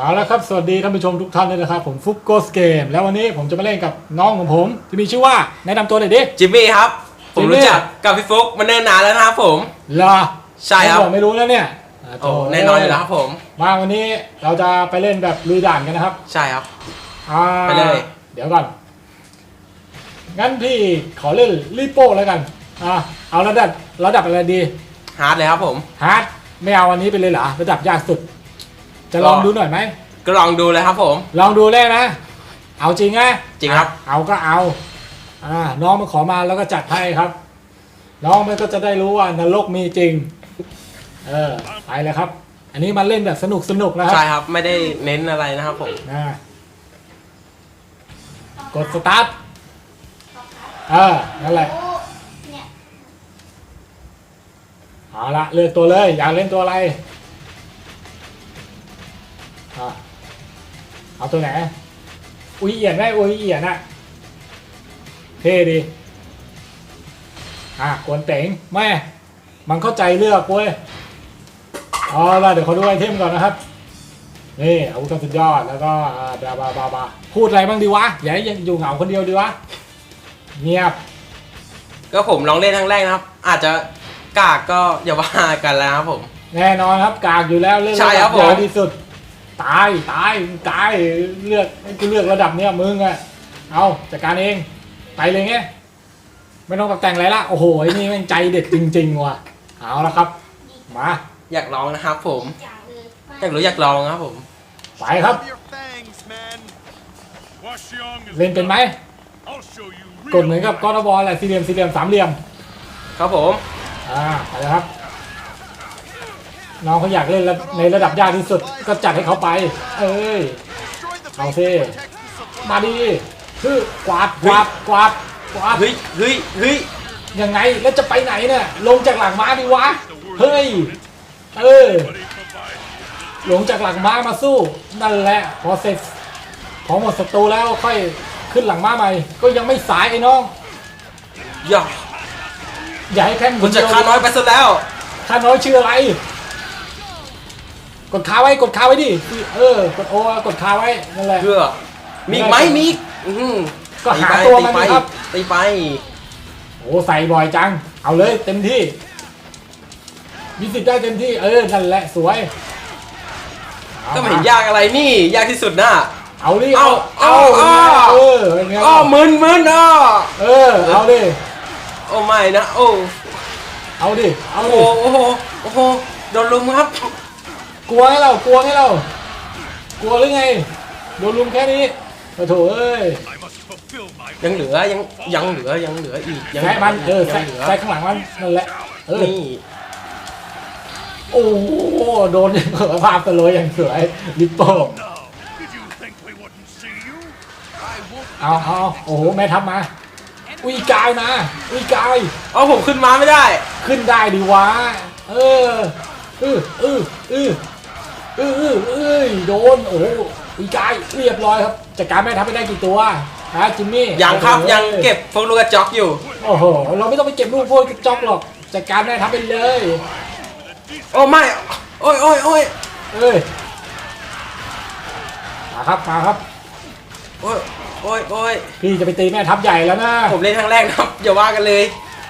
เอาละครับ สวัสดีท่านผู้ชมทุกท่านเลยนะครับ ผมฟุกโกสเกม แล้ววันนี้ผมจะมาเล่นกับน้องของผม ที่มีชื่อว่าแนะนำตัวหน่อยดิ จิมมี่ครับ ผมจิมมี่รู้จักกับพี่ฟุกมาเนิ่นนานแล้วนะครับผม เหรอใช่ครับไม่อกไม่รู้แล้วเนี่ยาโอ้โถ่แน่นอนอยู่แล้วครับผม มาวันนี้เราจะไปเล่นแบบลุยด่านกันนะครับ ใช่ครับอ่าไปเลย เดี๋ยวก่อน งั้นพี่ขอเล่นรีโป้แล้วกัน อ่าเอาระดับระดับอะไรดี ฮาร์ดเลยครับผม ฮาร์ดไม่เอาวันนี้ไปเลยเหรอระดับยากสุด จะลองก็ดูหน่อยไหม ก็ลองดูเลยครับผม ลองดูแรกนะ เอาจริงไงจริงครับ เอาก็เอาอ่าน้องมันขอมาแล้วก็จัดให้ครับ น้องมันก็จะได้รู้ว่านรกมีจริง เออไปเลยครับ อันนี้มาเล่นแบบสนุกสนุกๆนะคใช่รับครับ ไม่ได้เน้นอะไรนะครับผมนะกดสตาร์ทเออนั่นแหละเนี่ยเอาละเลือกตัวเลย อยากเล่นตัวอะไรอะ เอาตัวไหน อุ้ยเอียนไหมอุ้ยเอียนอะเท่ดี อะกวนเต๋งแม่ มันเข้าใจเลือกเว้ยเอาละเดี๋ยวขอดูไอเทมก่อนนะครับ นี่อาวุธสุดยอด แล้วก็อ่าบาบาบาบาพูดอะไรบ้างดีวะ อย่าให้อยู่เหงาคนเดียวดีวะ เงียบ ก็ผมลองเล่นครั้งแรกนะครับ อาจจะกากก็อย่าว่ากันแล้วครับผม แน่นอนครับกากอยู่แล้วเลือกใช่ครับระดัผมยากที่สุด ตายตายตายเลือกให้กูเลือกระดับเนี้ยมึงอะเอาจัดการเองไปเลยไงไม่ต้องตกแต่งอะไรละโอ้โหไอ้นี่แม่งใจเด็ดจริงๆว่ะเอาละครับ มาอยากลองนะครับผมอย่างเลยอยากรู้อยากลองครับผมไปครับ Your fangs, man. Washyong is เล่นเป็นไหม I'll show you กดเหมือนกับกอล์ฟบอลแหละสี่เหลี่ยมสี่เหลี่ยมสามเหลี่ยม ครับผม อ่าไปเลยครับ น้องเขาอยากเล่นระในระดับยากที่สุดก็จัดให้เขาไป เอ้ย Destroy the I'll base see. that protects the supply. มาดีคือกวาดกวาดกวาดกวาดเฮ้ยเฮ้ยเฮ้ยยังไงแล้วจะไปไหนเนี่ยลงจากหลังม้าดิวะเฮ้ยเออ But he provides ลงจากหลังม้ามาสู้นั่นแหละพอเสร็จพอหมดศัตรูแล้วค่อยขึ้นหลังม้าใหม่ ก็ยังไม่สายไอ้น้องอย่าอย่าให้แค่นคุณจะฆ่าน้อยไปสุดแล้วข้าน้อยชื่ออะไร กดคาไว้กดคาไว้ดิเออกดโอกดคาไว้นั่นแหละ เพื่อมีอีกไหมมีอีกอื้อหือก็หาตีไปตัวตีมันไปดิครับ ตีไปโอ้ใส่บ่อยจัง เอาเลยเต็มที่มีสิทธิ์ได้เต็มที่เออนั่นแหละสวยอาก็ไม่เห็นยากอะไรนี่ ยากที่สุดนะเอาดิเอาเอาเอา เออเป็นไงอ้อมึนมึนอ้อเออเอาดิโอ้ไม่นะโอ้เอาดิเอาโอ้ดิโหโอ้โหโอ้โหโดนลุมครับ กลัวให้เรากลัวให้เรา กลัวหรือไงโดนลุมแค่นี้โอ้โถเอ้ย I must fulfill my ยังเหลือยังยังเหลือยังเหลืออีกยังแซะมันเออยัแซะงเหลือแซะข้างหลังมันนั่นแหละเออนี่โอ้โหโดนภาพตะโลยอย่างสวยลิปโป้ No. Did you think we wouldn't see you? I won't เอาเอาโอ้โหแม่ทัพมาอุ้ยกายมาอุ้ยกายเอาผมขึ้นมาไม่ได้ ขึ้นได้ดิวะเออเออเออเออ เออเออเอ้ยโดนโอ้โหอุ้ยกายเรียบร้อยครับจัดการแม่ทัพไปได้กี่ตัวฮะจิมมี่ยังครับโอ้โหยังเก็บพวกลูกกระจอกอยู่ โอ้โหเราไม่ต้องไปเก็บลูกพวกกระจอกหรอกจัดการแม่ทัพไปเลย โอ้ไม่โอ้ยโอ้ยโอ้ยเอ้ยมาครับมาครับโอ้ยโอ้ยโอ้ยพี่จะไปตีแม่ทัพใหญ่แล้วนะผมเล่นครั้งแรกนะครับอย่าว่ากันเลย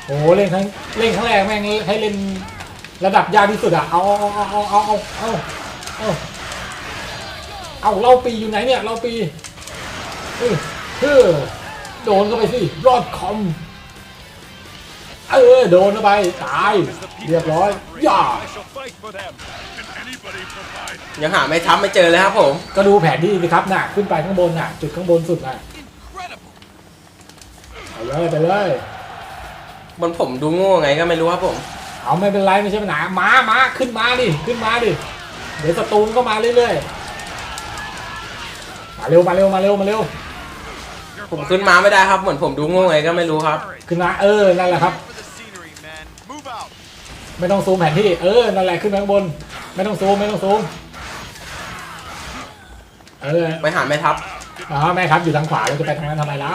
โอ้โหเล่นครั้งเล่นครั้งแรกแม่งให้เล่นระดับยากที่สุดอะเอาเอาเอาเอาเอา เอาเอาเอาเอาเราปีอยู่ไหนเนี่ยเราปีเออเออโดนเข้าไปสิรอดคอมเออโดนเข้าไปตายเรียบร้อยย่า I shall fight for them. Can anybody provide ยังหาไม่ทับไม่เจอเลยครับผม ก็ดูแผนที่สิครับน่ะขึ้นไปข้างบนน่ะ จุดข้างบนสุดน่ะ Incredible. ไปเลยไปเลยบนผมดูโง่ไงก็ไม่รู้ครับผม เอาไม่เป็นไรไม่ใช่ปัญหามามาขึ้นมาดิขึ้นมาดิ เดี๋ยวศัตรูมันก็มาเรื่อยๆ มาเร็วมาเร็วมาเร็วมาเร็ว ผมขึ้นมาไม่ได้ครับ เหมือนผมดูโง่ไงก็ไม่รู้ครับ ขึ้นมาเออ นั่นแหละครับ For the scenery, man. Move out. ไม่ต้องซูมแผนที่ เออ นั่นแหละขึ้นไปข้างบน ไม่ต้องซูมไม่ต้องซูม เออไปหาแม่ทัพอ๋อแม่ครับอยู่ทางขวาเราจะไปทางนั้นทำไมล่ะ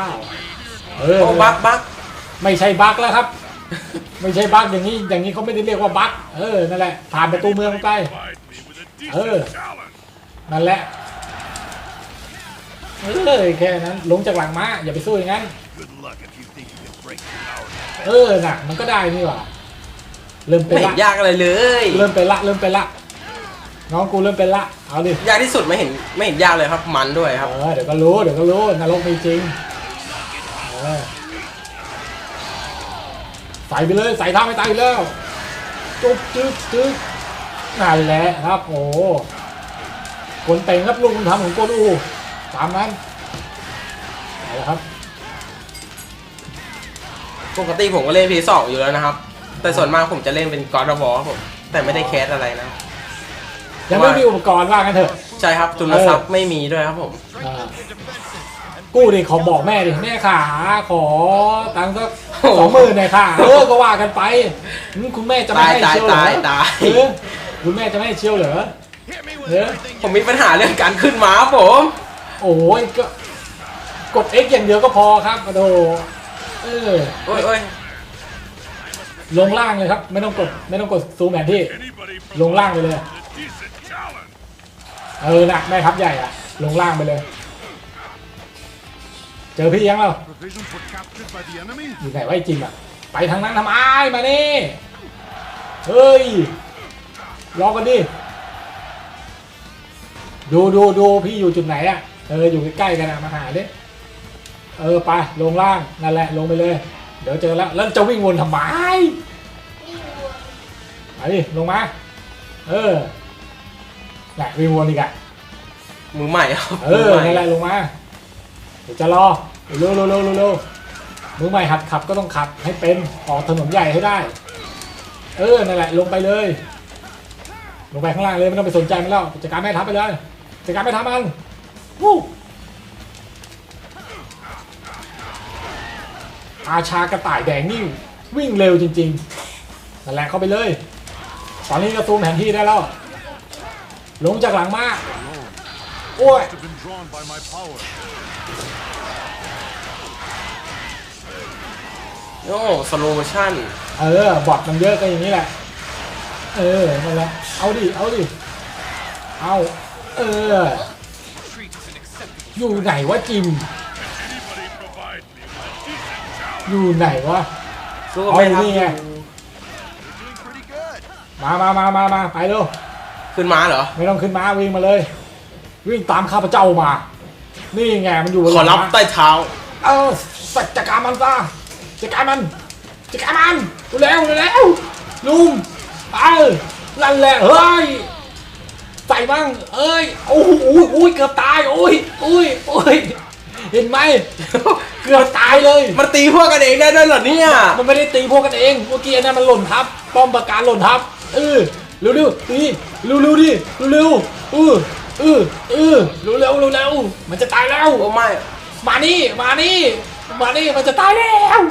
เออโอ้บักบักไม่ใช่บั๊กแล้วครับ ไม่ใช่บั๊กอย่างนี้อย่างนี้เขาไม่ได้เรียกว่าบั๊กเออนั่นแหละผ่านประตูเมืองไป provide me with a decent Oh. challenge? นั่นแหละ เออแค่นั้น ลงจากหลังม้าอย่าไปสู้อย่างนั้น Good luck if you think you can break through our เออน่ะ มันก็ได้นี่หว่า เริ่มเป็นไม่เห็ละนยากอะไรเลย เริ่มเป็นละ เริ่มเป็นละ น้องกูเริ่มเป็นละ เอาดิ ยากที่สุดไม่เห็นไม่เห็นยากเลยครับมันด้วยครับ เออเดี๋ยวก็รู้เดี๋ยวก็รู้นรกมีจริงเออใส่ไปเลยใส่ท่าไม่ตายอีกแล้วจุ๊บจึ๊บจึ๊บ นั่นแหละครับโอ้คนเต่งครับลุงทำของโกนอูตามนั้นเอาละครับ ปกติผมก็เล่น P2 อยู่แล้วนะครับ แต่ส่วนมากผมจะเล่นเป็น God of War ครับผมแต่ไม่ได้แคสอะไรนะ ยังไม่มีอุปกรณ์ว่ากันเถอะใช่ครับทุนทรัพย์ไม่มีด้วยครับผมอ่า Strengthen the defenses and กู้ดิขอบอกแม่ดิแม่ขาขอตังค์สักโอ้โหสองหมื่นหน่อยค่ะเออก็ว่ากันไปอืมคุณแม่จะไม่ตายให้ตายเชียวเหรอตายตาย เออ คุณแม่จะไม่ให้เชียวเหรอ hit me with Yeah. everything ผม you มีปัญหาเรื่องการขึ้นม้าครับผม โอ้ยก็กด X อย่างเดียวก็พอครับโอ้โหเออโอ้ยโอ้ยลงล่างเลยครับ ไม่ต้องกดไม่ต้องกดซูมแผนที่ Anybody ลงล่างไปเลย a decent challenge. เออนะแม่ทัพใหญ่อะลงล่างไปเลย เจอพี่ยังเรา Provisions were captured by the enemy. อยู่ไหนวะไอ้จิมอะไปทางนั้นทำไมมานี่เฮ้ย รอกันดิดูดูดูพี่อยู่จุดไหนอะเอออยู่ใกล้ๆกันอะมาหาดิเออไปลงล่างนั่นแหละลงไปเลย เดี๋ยวเจอแล้วแล้วจะวิ่งวนทำไมไปดิลงมา เออแหละวิ่งวนอีกอะมือใหม่ครับเอมือใหม่นั่นแหละลงมาเดี๋ยวจะรอเร็วเร็วเร็วเร็วเร็วมือใหม่หัดขับก็ต้องขับให้เป็นออกถนนใหญ่ให้ได้ เออนั่นแหละลงไปเลย ลงไปข้างล่างเลยไม่ต้องไปสนใจมันแล้วจัดการแม่ทัพไปเลยจัดการแม่ทัพมันวู้อาชากระต่ายแดงนี่วิ่งเร็วจริงๆนั่นแหละเข้าไปเลย ตอนนี้ก็ซูมแผนที่ได้แล้ว ลงจากหลังมาโอ้ย Must have been drawn by my power. โอ้สโลโมชั่น เออบอทมันเยอะก็อย่างนี้แหละ เออนั่นแหละ เอาดิ เอาดิ เอา เออ treat is an acceptable อยู่ไหนวะจิม Anybody provide me with a decent challenge. อยู่ไหนวะ สู้กับแม่ทัพเอานี่ไง doing pretty good มามามามามาไปเร็ว ขึ้นม้าเหรอ ไม่ต้องขึ้นม้าวิ่งมาเลย วิ่งตามข้าพเจ้ามา นี่ไงมันอยู่บนขหอลังรับม้า ใต้เท้า เออสัจการมันซะจัดการมันจัดการมันเร็วเร็วลุมไป นั่นแหละเฮ้ยใส่บ้างเอ้ยโอ้โหอุ้ยเกือบตายโอ้ยอุ้ยโอ้ยเห็นไหมเกือบตายเลยมันตีพวกกันเองได้ด้วยเหรอเนี่ยมันไม่ได้ตีพวกกันเองเมื่อกี้อันนั้นมันหล่นทับป้อมประการหล่นทับเออเร็วเร็วๆดิเร็วเร็วๆดิเร็วๆเออเออเออเร็วเร็วเร็วเร็วๆมันจะตายแล้วโอ้ไม่มานี่มานี่มานี่มันจะตายแล้ว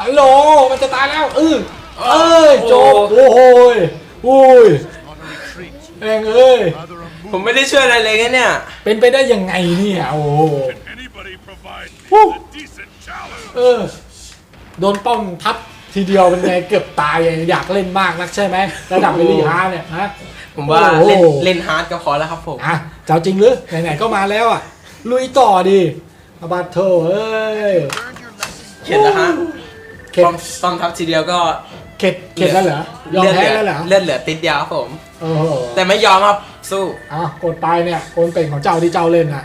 ฮัลโหลมันจะตายแล้วเออ เอ้ยจบโอ้โหยโอ้ย Not a retreat, แม่งเอ้ย rather a ผม move. ไม่ได้ช่วยอะไรเลยเนี่ยเป็นไปได้ยังไงเนี่ยโอ้โห Can anybody provide me Woo. with a decent challenge? เออโดนป้อมทับทีเดียวเป็นไงเกือบตายอยากเล่นมากนักใช่ไหมระดับเวลีฮาร์เนี่ยนะผมว่าโอ้โห เล่นเล่นฮาร์ดก็พอแล้วครับผมอะเจ้าจริงหรือไหนๆก็มาแล้วอะ ลุยต่อดิอาบาโทเอ้ย learned your lesson เข็ดแล้วฮะเข็ดป้อมป้อมทัพทีเดียวก็ เข็ดเข็ดแล้วเหรอยอมเลือดแพ้เหลืแล้วเหรอเลือดเหลือติดเดียวครับผม โอ้โหแต่ไม่ยอมครับสู้อะกดไปเนี่ยโอนเป็นของเจ้าที่เจ้าเล่นน่ะ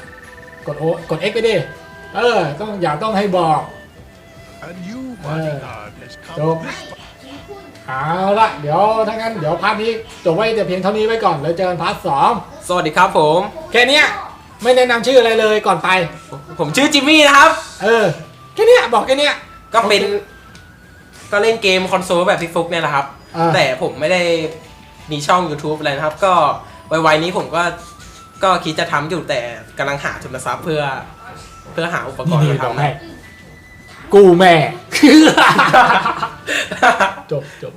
กดโอกด X ไปดิเออ ต้องอย่าต้องให้บอก A new bodyguard has come. จบเอาละเดี๋ยวถ้างั้นเดี๋ยวพาร์ทนี้จบไว้แต่เพียงเท่านี้ไว้ก่อนแล้วเจอกันพาร์ทสองสวัสดีครับผม แค่เนี้ยไม่แนะนำชื่ออะไรเลยก่อนไป ผมชื่อจิมมี่นะครับ เออแค่เนี้ยบอกแค่เนี้ยก็เป็นโอเค ก็เล่นเกมคอนโซลแบบพี่ฟุกเนี่ยแหละครับ อ่า แต่ผมไม่ได้มีช่อง YouTube อะไรนะครับ ก็วัยๆนี้ผมก็ก็คิดจะทำอยู่แต่กำลังหาทุนทรัพย์เพื่อ เพื่อหาอุปกรณ์นี่มาบอกทำให้นะ กูแม่ จบจบ